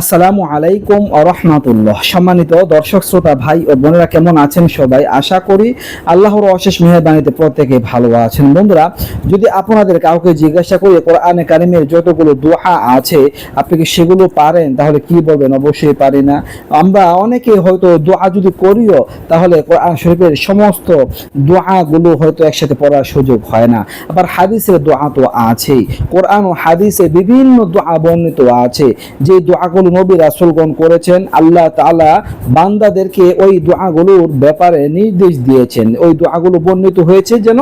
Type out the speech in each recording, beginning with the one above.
আসসালামু আলাইকুম আরহামাতুল্লাহ সম্মানিত দর্শক, শ্রোতা, ভাই ও বোনেরা কেমন আছেন সবাই? আশা করি আল্লাহর অশেষ মেহরবানিতে প্রত্যেকে ভালো আছেন। বন্ধুরা, যদি আপনাদের কাউকে জিজ্ঞাসা করি, কোরআনে কারিমের যতগুলো দোহা আছে, আপনি কি সেগুলো পারেন? তাহলে কি বলবেন? অবশ্যই পারি না। আমরা অনেকে হয়তো দোয়া যদি করিও, তাহলে কোরআন শরীফের সমস্ত দোয়াগুলো হয়তো একসাথে পড়ার সুযোগ হয় না। আবার হাদিসের দোয়া তো আছেই। কোরআন ও হাদিসে বিভিন্ন দোয়া বর্ণিত আছে। যে দোয়াগুলো নবী রাসুলগণ করেছেন, আল্লাহ তালা বান্দাদেরকে ওই দোয়াগুলোর ব্যাপারে নির্দেশ দিয়েছেন। ওই দোয়াগুলো বর্ণিত হয়েছে যেন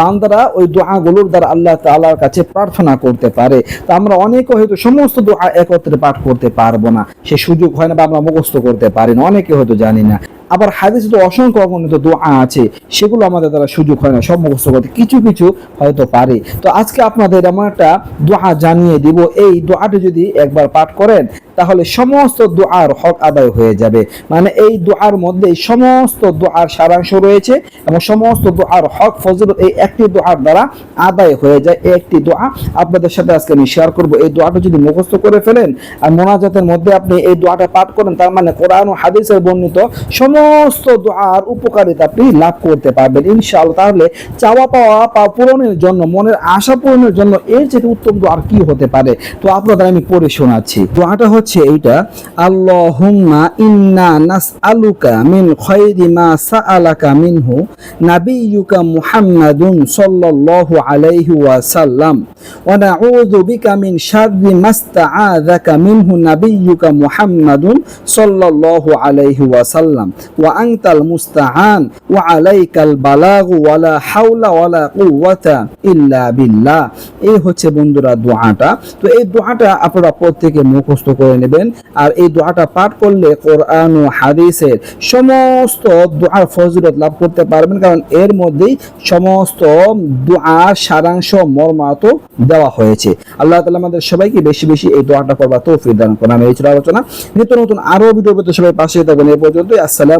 বান্দারা ওই দোয়াগুলোর দ্বারা আল্লাহ তালার কাছে প্রার্থনা করতে পারে। তা আমরা অনেকে হয়তো সমস্ত দোয়া একত্রে পাঠ করতে পারব না। সে সুযোগ হয় না বা আমরা মুখস্থ করতে পারি না, অনেকে হয়তো জানি না। আবার হাদিসে তো অসংখ্য অগণিত দোয়া আছে, সেগুলো আমাদের দ্বারা সুযোগ হয় না, সব মুখস্থ করতে। কিছু কিছু হয়তো পারে। তো আজকে আপনাদের এমন একটা দোয়া জানিয়ে দিব, এই দোয়াটি যদি একবার পাঠ করেন, তাহলে সমস্ত দোয়ার হক আদায় হয়ে যাবে। মানে এই দোয়ার মধ্যে সমস্ত দোয়ার সারাংশ রয়েছে, এবং সমস্ত দোয়ার হক ফজল এই একটি দোয়ার দ্বারা আদায় হয়ে যায়। এই একটি দোয়া আপনাদের সাথে আজকে আমি শেয়ার করব। এই দোয়াটা যদি মুখস্থ করে ফেলেন, আর মোনাজাতের মধ্যে আপনি এই দোয়াটা পাঠ করেন, তার মানে কোরআন হাদিসের বর্ণিত সমস্ত দোয়ার উপকারিতা আপনি লাভ করতে পারবেন। ইনশাআল্লাহ তাহলে চাওয়া পাওয়া পূরণের জন্য, মনের আশা পূরণের জন্য এর চেয়ে উত্তম দোয়া আর কি হতে পারে? তো আপনাদের আমি পড়ে শোনাচ্ছি। দোয়াটা হচ্ছে এইটা, আল্লাহুম্মা ইন্না নাসআলুকা মিন খায়রি মা সাআলাকা মিনহু নাবিয়্যুকা মুহাম্মাদুন সাল্লাল্লাহু আলাইহি ওয়াসাল্লাম ওয়া নাউযু বিকা মিন শাররি মিনহু নাবিয়্যুকা মুহাম্মাদুন সাল্লাল্লাহু আলাইহি ওয়াসাল্লাম। এই হচ্ছে বন্ধুরা দোয়াটা। তো এই দোয়াটা আপনারা প্রত্যেকে মুখস্থ করে নেবেন। আর এই দোয়াটা পাঠ করলে কোরআন ও হাদিসের সমস্ত দোয়ার ফজিলত লাভ করতে পারবেন। কারণ এর মধ্যেই সমস্ত দোয়ার সারাংশ মর্মাত দেওয়া হয়েছে। আল্লাহ তালা আমাদের সবাইকে বেশি বেশি এই দোয়াটা করবার তৌফিক দান করেন। আমি এই ছিল আলোচনা। নিত্য নতুন আরও ভিডিও পেতে সবাই পাশে থাকবেন। এই পর্যন্ত আসসালামু